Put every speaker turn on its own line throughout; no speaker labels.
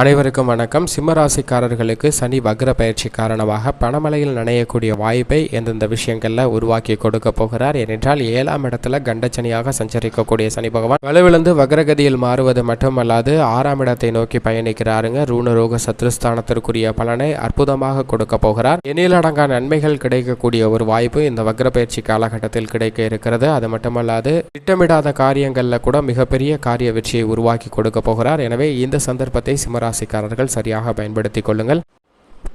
அனைவருக்கும் வணக்கம். சிம்மராசிக்காரர்களுக்கு சனி வக்ர பயிற்சி காரணமாக பணமலையில் நனையக்கூடிய வாய்ப்பை எந்தெந்த விஷயங்கள்ல உருவாக்கி கொடுக்க போகிறார்? ஏனென்றால் ஏழாம் இடத்துல கண்டச்சனியாக சஞ்சரிக்கக்கூடிய சனி பகவான் வலுவிழந்து வக்ரகதியில் மாறுவது மட்டுமல்லாது ஆறாம் இடத்தை நோக்கி பயணிக்கிறாருங்க. ரூணரோக சத்ருஸ்தானத்திற்குரிய பலனை அற்புதமாக கொடுக்க போகிறார். எண்ணிலடங்கா நன்மைகள் கிடைக்கக்கூடிய ஒரு வாய்ப்பு இந்த வக்ர பயிற்சி காலகட்டத்தில் கிடைக்க இருக்கிறது. அது மட்டுமல்லாது திட்டமிடாத காரியங்கள்ல கூட மிகப்பெரிய காரிய வெற்றியை உருவாக்கி கொடுக்க போகிறார். எனவே இந்த சந்தர்ப்பத்தை ராசிக்காரர்கள் சரியாக பயன்படுத்திக் கொள்ளுங்கள்.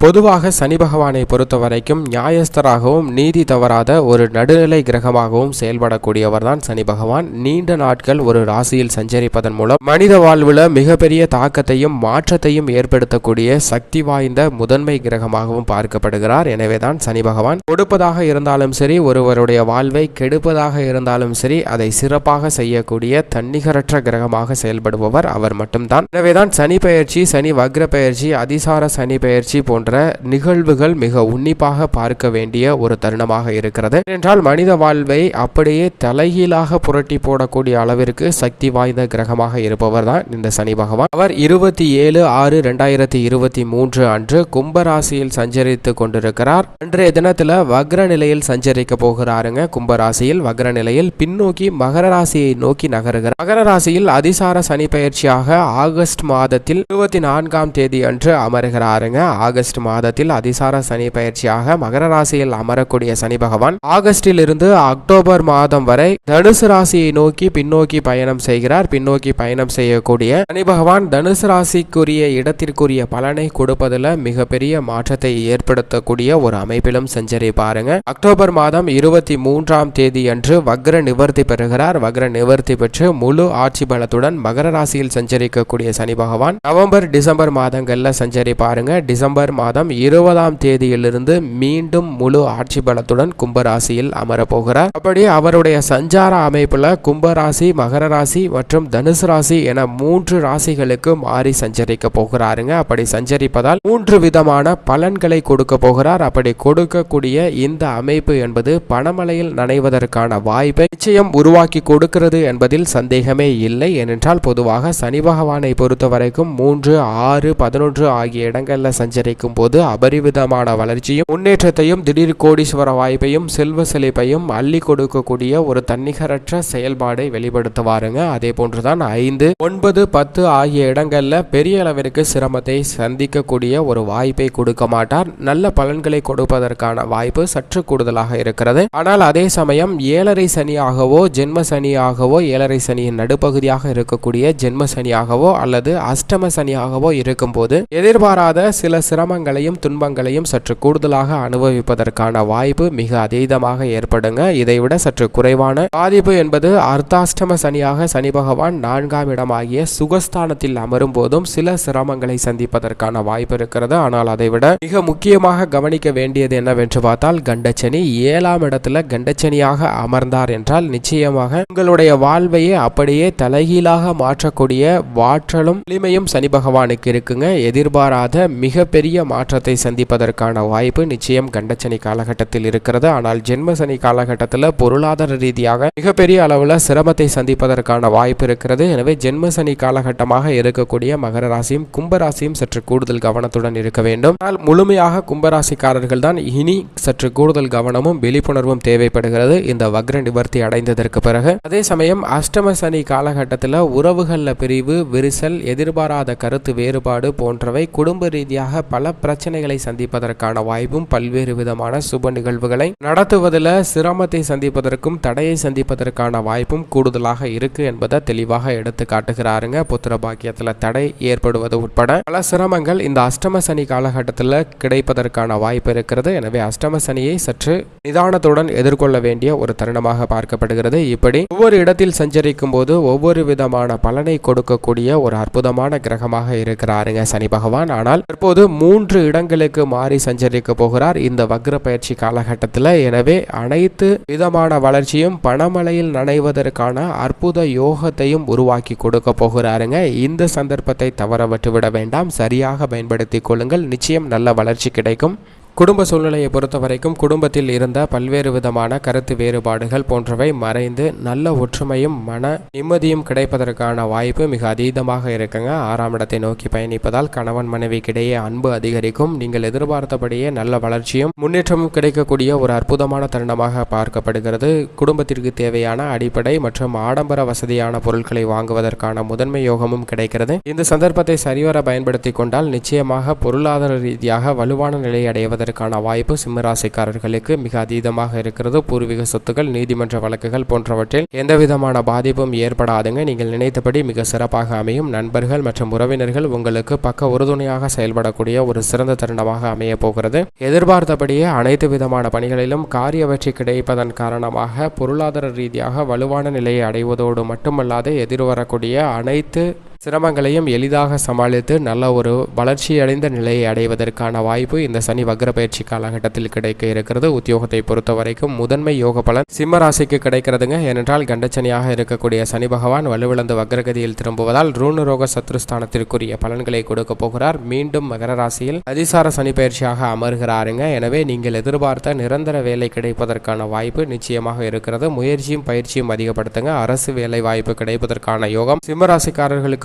பொதுவாக சனி பகவானை பொறுத்த வரைக்கும் நியாயஸ்தராகவும் நீதி தவறாத ஒரு நடுநிலை கிரகமாகவும் செயல்படக்கூடியவர் தான் சனி பகவான். நீண்ட நாட்கள் ஒரு ராசியில் சஞ்சரிப்பதன் மூலம் மனித வாழ்வில் மிகப்பெரிய தாக்கத்தையும் மாற்றத்தையும் ஏற்படுத்தக்கூடிய சக்தி வாய்ந்த முதன்மை கிரகமாகவும் பார்க்கப்படுகிறார். எனவே தான் சனி பகவான் கொடுப்பதாக இருந்தாலும் சரி ஒருவருடைய வாழ்வை கெடுப்பதாக இருந்தாலும் சரி அதை சிறப்பாக செய்யக்கூடிய தன்னிகரற்ற கிரகமாக செயல்படுபவர் அவர் மட்டும்தான். எனவேதான் சனி பெயர்ச்சி சனி வக்ர பெயர்ச்சி அதிசார சனி பெயர்ச்சி போன்ற நிகழ்வுகள் மிக உன்னிப்பாக பார்க்க வேண்டிய ஒரு தருணமாக இருக்கிறது. என்றால் மனித வாழ்வை அப்படியே தலைகீழாக புரட்டி போடக்கூடிய அளவிற்கு சக்தி வாய்ந்த கிரகமாக இருப்பவர் தான் இந்த சனி பகவான். அவர் இருபத்தி ஏழு ஆறு ரெண்டாயிரத்தி இருபத்தி மூன்று அன்று கும்பராசியில் சஞ்சரித்து கொண்டிருக்கிறார். அன்றைய தினத்துல வக்ர நிலையில் சஞ்சரிக்க போகிறாருங்க. கும்பராசியில் வக்ர நிலையில் பின்னோக்கி மகர ராசியை நோக்கி நகருகிறார். மகர ராசியில் அதிசார சனி பயிற்சியாக ஆகஸ்ட் மாதத்தில் இருபத்தி நான்காம் தேதி அன்று அமருகிறாருங்க. ஆகஸ்ட் ஆகஸ்ட் மாதத்தில் அதிசார சனி பயிற்சியாக மகர ராசியில் அமரக்கூடிய சனி பகவான் ஆகஸ்டில் இருந்து அக்டோபர் மாதம் வரை தனுசு ராசியை நோக்கி பின்னோக்கி பயணம் செய்கிறார். பின்னோக்கி பயணம் செய்யக்கூடிய சனி பகவான் தனுசு ராசிக்குரிய இடத்திற்குரிய பலனை கொடுப்பதில் மிகப்பெரிய மாற்றத்தை ஏற்படுத்தக்கூடிய ஒரு அமைப்பிலும் செஞ்சரி பாருங்க. அக்டோபர் மாதம் இருபத்தி மூன்றாம் தேதி அன்று வக்ர நிவர்த்தி பெறுகிறார். வக்ர நிவர்த்தி பெற்று முழு ஆட்சி பலத்துடன் மகர ராசியில் சஞ்சரிக்கக்கூடிய சனி பகவான் நவம்பர் டிசம்பர் மாதங்கள்ல சஞ்சரிப்பாருங்க. டிசம்பர் மாதம் இருபதாம் தேதியிலிருந்து மீண்டும் முழு ஆட்சி பலத்துடன் கும்பராசியில் அமரப்போகிறார். அப்படி அவருடைய சஞ்சார அமைப்புல கும்பராசி மகர ராசி மற்றும் தனுசு ராசி என மூன்று ராசிகளுக்கு மாறி சஞ்சரிக்க போகிறாருங்க. அப்படி சஞ்சரிப்பதால் மூன்று விதமான பலன்களை கொடுக்க போகிறார். அப்படி கொடுக்கக்கூடிய இந்த அமைப்பு என்பது பணமலையில் நனைவதற்கான வாய்ப்பை நிச்சயம் உருவாக்கி கொடுக்கிறது என்பதில் சந்தேகமே இல்லை. ஏனென்றால் பொதுவாக சனி பகவானை பொறுத்த வரைக்கும் மூன்று ஆறு பதினொன்று ஆகிய இடங்களில் சஞ்சரிக்கும் போது அபரிவிதமான வளர்ச்சியும் முன்னேற்றத்தையும் திடீர் கோடீஸ்வர வாய்ப்பையும் செல்வ செழிப்பையும் அள்ளி கொடுக்கக்கூடிய ஒரு தன்னிகரற்ற செயல்பாடை வெளிப்படுத்துவாருங்க. அதே போன்றுதான் ஐந்து ஒன்பது பத்து ஆகிய இடங்கள்ல பெரிய அளவிற்கு சிரமத்தை சந்திக்கக்கூடிய ஒரு வாய்ப்பை கொடுக்க மாட்டார். நல்ல பலன்களை கொடுப்பதற்கான வாய்ப்பு சற்று கூடுதலாக இருக்கிறது. ஆனால் அதே சமயம் ஏழரை சனியாகவோ ஜென்ம சனியாகவோ ஏழரை சனியின் நடுப்பகுதியாக இருக்கக்கூடிய ஜென்ம சனியாகவோ அல்லது அஷ்டம சனியாகவோ இருக்கும்போது எதிர்பாராத சில சிரமங்கள் சிரமங்களையும் துன்பங்களையும் சற்று கூடுதலாக அனுபவிப்பதற்கான வாய்ப்பு மிக அதீதமாக ஏற்படுங்க. இதைவிட சற்று குறைவான பாதிப்பு என்பது அர்த்தாஷ்டம சனியாக சனி பகவான் நான்காம் இடமாகிய சுகஸ்தானத்தில் அமரும் போதும் சில சிரமங்களை சந்திப்பதற்கான வாய்ப்பு இருக்கிறது. ஆனால் அதைவிட மிக முக்கியமாக கவனிக்க வேண்டியது என்னவென்று பார்த்தால் கண்டச்சனி ஏழாம் இடத்துல கண்டச்சனியாக அமர்ந்தார் என்றால் நிச்சயமாக உங்களுடைய வாழ்வையே அப்படியே தலைகீழாக மாற்றக்கூடிய வாற்றலும் எளிமையும் சனி பகவானுக்கு இருக்குங்க. எதிர்பாராத மிகப்பெரிய மாற்றத்தை சந்திப்பதற்கான வாய்ப்பு நிச்சயம் கண்டச்சனி காலகட்டத்தில் இருக்கிறது. ஆனால் ஜென்மசனி காலகட்டத்தில் பொருளாதார ரீதியாக மிகப்பெரிய அளவில் சிரமத்தை சந்திப்பதற்கான வாய்ப்பு இருக்கிறது. எனவே ஜென்மசனி காலகட்டமாக இருக்கக்கூடிய மகர ராசியும் கும்பராசியும் சற்று கூடுதல் கவனத்துடன் இருக்க வேண்டும். ஆனால் முழுமையாக கும்பராசிக்காரர்கள் தான் இனி சற்று கூடுதல் கவனமும் விழிப்புணர்வும் தேவைப்படுகிறது. இந்த வக்ர நிவர்த்தி அடைந்ததற்கு பிறகு அதே சமயம் அஷ்டம சனி காலகட்டத்தில் உறவுகளில் பிரிவு விரிசல் எதிர்பாராத கருத்து வேறுபாடு போன்றவை குடும்ப ரீதியாக பல பிரச்சனைகளை சந்திப்பதற்கான வாய்ப்பும் பல்வேறு விதமான சுப நிகழ்வுகளை நடத்துவதில் சிரமத்தை சந்திப்பதற்கும் தடையை சந்திப்பதற்கான வாய்ப்பும் கூடுதலாக இருக்கு என்பதை தெளிவாக எடுத்து காட்டுகிறாருங்க. புத்திர பாக்கியத்தில் தடை ஏற்படுவது உட்பட பல சிரமங்கள் இந்த அஷ்டம சனி காலகட்டத்தில் கிடைப்பதற்கான வாய்ப்பு இருக்கிறது. எனவே அஷ்டம சனியை சற்று நிதானத்துடன் எதிர்கொள்ள வேண்டிய ஒரு தருணமாக பார்க்கப்படுகிறது. இப்படி ஒவ்வொரு இடத்தில் சஞ்சரிக்கும் போது ஒவ்வொரு விதமான பலனை கொடுக்கக்கூடிய ஒரு அற்புதமான கிரகமாக இருக்கிறாருங்க சனி பகவான். ஆனால் தற்போது மூன்று இடங்களுக்கு மாறி சஞ்சரிக்க போகிறார். இந்த வக்ர பயிற்சி காலகட்டத்தில் எனவே அனைத்து விதமான வளர்ச்சியும் பணமழையில் நனைவதற்கான அற்புத யோகத்தையும் உருவாக்கி கொடுக்க போகிறாருங்க. இந்த சந்தர்ப்பத்தை தவற விட்டுவிட வேண்டாம். சரியாக பயன்படுத்திக் கொள்ளுங்கள். நிச்சயம் நல்ல வளர்ச்சி கிடைக்கும். குடும்ப சூழ்நிலையை பொறுத்த வரைக்கும் குடும்பத்தில் இருந்த பல்வேறு விதமான கருத்து வேறுபாடுகள் போன்றவை மறைந்து நல்ல ஒற்றுமையும் மன நிம்மதியும் கிடைப்பதற்கான வாய்ப்பு மிக அதீதமாக இருக்குங்க. ஆறாம் இடத்தை நோக்கி பயணிப்பதால் கணவன் மனைவிக்கிடையே அன்பு அதிகரிக்கும். நீங்கள் எதிர்பார்த்தபடியே நல்ல வளர்ச்சியும் முன்னேற்றமும் கிடைக்கக்கூடிய ஒரு அற்புதமான தருணமாக பார்க்கப்படுகிறது. குடும்பத்திற்கு தேவையான அடிப்படை மற்றும் ஆடம்பர வசதியான பொருட்களை வாங்குவதற்கான முதன்மை யோகமும் கிடைக்கிறது. இந்த சந்தர்ப்பத்தை சரிவர பயன்படுத்தி கொண்டால் நிச்சயமாக பொருளாதார ரீதியாக வலுவான நிலை அடைவதற்கான வாய்ப்பு சிம்மராசிக்காரர்களுக்கு மிக அதீதமாக இருக்கிறது. பூர்வீக சொத்துக்கள் நீதிமன்ற வழக்குகள் போன்றவற்றில் எந்தவிதமான பாதிப்பும் ஏற்படாதுங்க. நீங்கள் நினைத்தபடி மிக சிறப்பாக அமையும். நண்பர்கள் மற்றும் உறவினர்கள் உங்களுக்கு பக்க உறுதுணையாக செயல்படக்கூடிய ஒரு சிறந்த தருணமாக அமைய போகிறது. எதிர்பார்த்தபடியே அனைத்து விதமான பணிகளிலும் காரிய வெற்றி கிடைப்பதன் காரணமாக பொருளாதார ரீதியாக வலுவான நிலையை அடைவதோடு மட்டுமல்லாது எதிர்வரக்கூடிய அனைத்து சிரமங்களையும் எளிதாக சமாளித்து நல்ல ஒரு வளர்ச்சியடைந்த நிலையை அடைவதற்கான வாய்ப்பு இந்த சனி வக்ர பயிற்சி காலகட்டத்தில் கிடைக்க இருக்கிறது. உத்தியோகத்தை பொறுத்த வரைக்கும் முதன்மை யோக பலன் சிம்ம ராசிக்கு கிடைக்கிறதுங்க. ஏனென்றால் கண்டச்சனியாக இருக்கக்கூடிய சனி பகவான் வலுவிழந்து வக்ரகதியில் திரும்புவதால் ரூணரோக சத்ருஸ்தானத்திற்குரிய பலன்களை கொடுக்க போகிறார். மீண்டும் மகர ராசியில் அதிசார சனி பயிற்சியாக அமர்கிறாருங்க. எனவே நீங்கள் எதிர்பார்த்த நிரந்தர வேலை கிடைப்பதற்கான வாய்ப்பு நிச்சயமாக இருக்கிறது. முயற்சியும் பயிற்சியும் அதிகப்படுத்துங்க. அரசு வேலை வாய்ப்பு கிடைப்பதற்கான யோகம். சிம்ம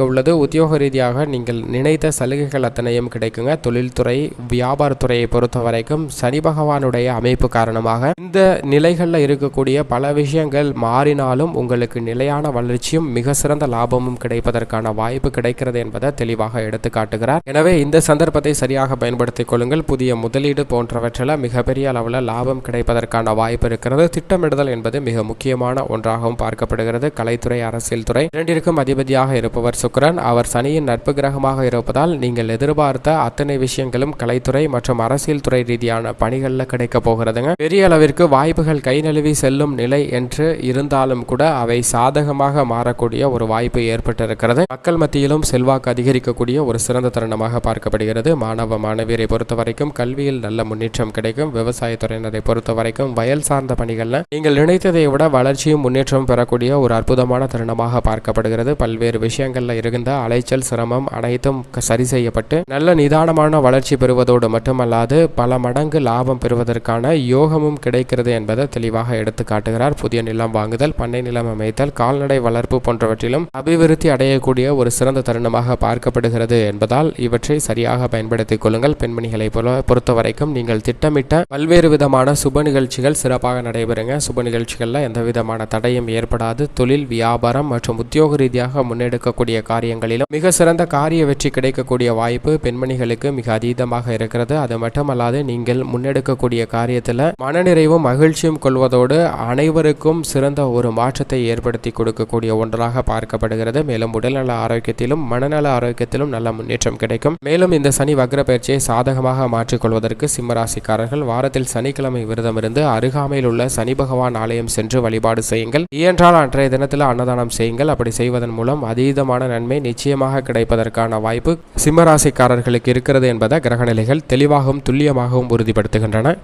உள்ளது. உத்தியோக ரீதியாக நீங்கள் நினைத்த சலுகைகள் அத்தனையும் கிடைக்குங்க. தொழில்துறை வியாபாரத்துறையை பொறுத்த வரைக்கும் சனி பகவானுடைய அமைப்பு காரணமாக இந்த நிலைகளில் இருக்கக்கூடிய பல விஷயங்கள் மாறினாலும் உங்களுக்கு நிலையான வளர்ச்சியும் மிக சிறந்த லாபமும் கிடைப்பதற்கான வாய்ப்பு கிடைக்கிறது என்பதை தெளிவாக எடுத்து காட்டுகிறார். எனவே இந்த சந்தர்ப்பத்தை சரியாக பயன்படுத்திக் கொள்ளுங்கள். புதிய முதலீடு போன்றவற்றில் மிகப்பெரிய அளவில் லாபம் கிடைப்பதற்கான வாய்ப்பு இருக்கிறது. திட்டமிடுதல் என்பது மிக முக்கியமான ஒன்றாகவும் பார்க்கப்படுகிறது. கலைத்துறை அரசியல் துறை இரண்டிற்கும் அதிபதியாக இருப்பவர் சுக்கரன் அவர் சனியின் நட்பு கிரகமாக இருப்பதால் நீங்கள் எதிர்பார்த்த அத்தனை விஷயங்களும் கலைத்துறை மற்றும் அரசியல் துறை ரீதியான பணிகளில் கிடைக்க போகிறதுங்க. பெரிய அளவிற்கு வாய்ப்புகள் கை நழுவி செல்லும் நிலை என்று இருந்தாலும் கூட அவை சாதகமாக மாறக்கூடிய ஒரு வாய்ப்பு ஏற்பட்டிருக்கிறது. மக்கள் மத்தியிலும் செல்வாக்கு அதிகரிக்கக்கூடிய ஒரு சிறந்த தருணமாக பார்க்கப்படுகிறது. மாணவ மாணவியரை பொறுத்த வரைக்கும் கல்வியில் நல்ல முன்னேற்றம் கிடைக்கும். விவசாயத்துறையினரை பொறுத்த வரைக்கும் வயல் சார்ந்த பணிகளில் நீங்கள் நினைத்ததை விட வளர்ச்சியும் முன்னேற்றமும் பெறக்கூடிய ஒரு அற்புதமான தருணமாக பார்க்கப்படுகிறது. பல்வேறு விஷயங்களில் இருந்த அலைச்சல் சிரமம் அனைத்தும் சரி செய்யப்பட்டு நல்ல நிதானமான வளர்ச்சி பெறுவதோடு மட்டுமல்லாது பல மடங்கு லாபம் பெறுவதற்கான யோகமும் கிடைக்கிறது என்பதை தெளிவாக எடுத்து காட்டுகிறார். புதிய நிலம் வாங்குதல் பண்ணை நிலம் அமைத்தல் கால்நடை வளர்ப்பு போன்றவற்றிலும் அபிவிருத்தி அடையக்கூடிய ஒரு சிறந்த தருணமாக பார்க்கப்படுகிறது என்பதால் இவற்றை சரியாக பயன்படுத்திக் கொள்ளுங்கள். பெண்மணிகளை போல பொறுத்த வரைக்கும் நீங்கள் திட்டமிட்ட பல்வேறு விதமான சுப நிகழ்ச்சிகள் சிறப்பாக நடைபெறுங்க. சுப நிகழ்ச்சிகளில் எந்த விதமான தடையும் ஏற்படாது. தொழில் வியாபாரம் மற்றும் உத்தியோக ரீதியாக முன்னெடுக்கக்கூடிய காரியங்களிலும் மிக சிறந்த காரிய வெற்றி கிடைக்கக்கூடிய வாய்ப்பு பெண்மணிகளுக்கு மிக அதீதமாக இருக்கிறது. அது மட்டுமல்லாது நீங்கள் முன்னெடுக்கக்கூடிய காரியத்தில் மனநிறைவும் மகிழ்ச்சியும் கொள்வதோடு அனைவருக்கும் சிறந்த ஒரு மாற்றத்தை ஏற்படுத்தி கொடுக்கக்கூடிய ஒன்றாக பார்க்கப்படுகிறது. மேலும் உடல்நல ஆரோக்கியத்திலும் மனநல ஆரோக்கியத்திலும் நல்ல முன்னேற்றம் கிடைக்கும். மேலும் இந்த சனி வக்ர பயிற்சியை சாதகமாக மாற்றிக்கொள்வதற்கு சிம்மராசிக்காரர்கள் வாரத்தில் சனிக்கிழமை விரதம் இருந்து அருகாமையில் உள்ள சனி பகவான் ஆலயம் சென்று வழிபாடு செய்யுங்கள். இயன்றால் அன்றைய தினத்தில் அன்னதானம் செய்யுங்கள். அப்படி செய்வதன் மூலம் அதீதமான நன்மை நிச்சயமாக கிடைப்பதற்கான வாய்ப்பு சிம்மராசிக்காரர்களுக்கு இருக்கிறது என்பதை கிரகநிலைகள் தெளிவாகவும் துல்லியமாகவும் உறுதிப்படுத்துகின்றன.